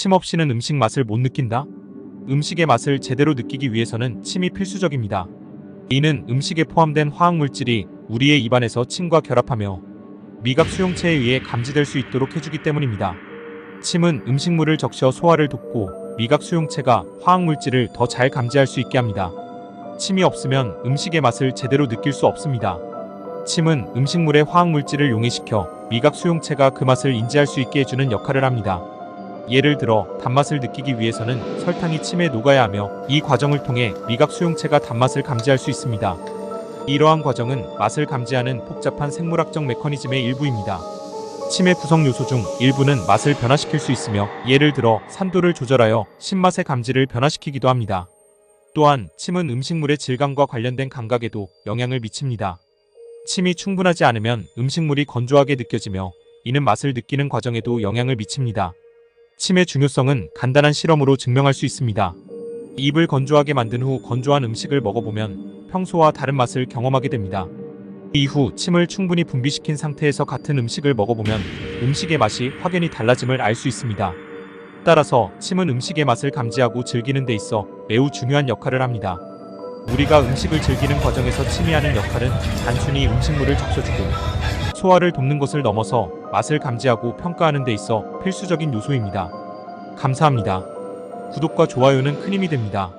침 없이는 음식 맛을 못 느낀다? 음식의 맛을 제대로 느끼기 위해서는 침이 필수적입니다. 이는 음식에 포함된 화학물질이 우리의 입안에서 침과 결합하며 미각 수용체에 의해 감지될 수 있도록 해주기 때문입니다. 침은 음식물을 적셔 소화를 돕고 미각 수용체가 화학물질을 더 잘 감지할 수 있게 합니다. 침이 없으면 음식의 맛을 제대로 느낄 수 없습니다. 침은 음식물의 화학물질을 용해시켜 미각 수용체가 그 맛을 인지할 수 있게 해주는 역할을 합니다. 예를 들어 단맛을 느끼기 위해서는 설탕이 침에 녹아야 하며 이 과정을 통해 미각 수용체가 단맛을 감지할 수 있습니다. 이러한 과정은 맛을 감지하는 복잡한 생물학적 메커니즘의 일부입니다. 침의 구성 요소 중 일부는 맛을 변화시킬 수 있으며 예를 들어 산도를 조절하여 신맛의 감지를 변화시키기도 합니다. 또한 침은 음식물의 질감과 관련된 감각에도 영향을 미칩니다. 침이 충분하지 않으면 음식물이 건조하게 느껴지며 이는 맛을 느끼는 과정에도 영향을 미칩니다. 침의 중요성은 간단한 실험으로 증명할 수 있습니다. 입을 건조하게 만든 후 건조한 음식을 먹어보면 평소와 다른 맛을 경험하게 됩니다. 이후 침을 충분히 분비시킨 상태에서 같은 음식을 먹어보면 음식의 맛이 확연히 달라짐을 알 수 있습니다. 따라서 침은 음식의 맛을 감지하고 즐기는 데 있어 매우 중요한 역할을 합니다. 우리가 음식을 즐기는 과정에서 침이 하는 역할은 단순히 음식물을 적셔주고 소화를 돕는 것을 넘어서 맛을 감지하고 평가하는 데 있어 필수적인 요소입니다. 감사합니다. 구독과 좋아요는 큰 힘이 됩니다.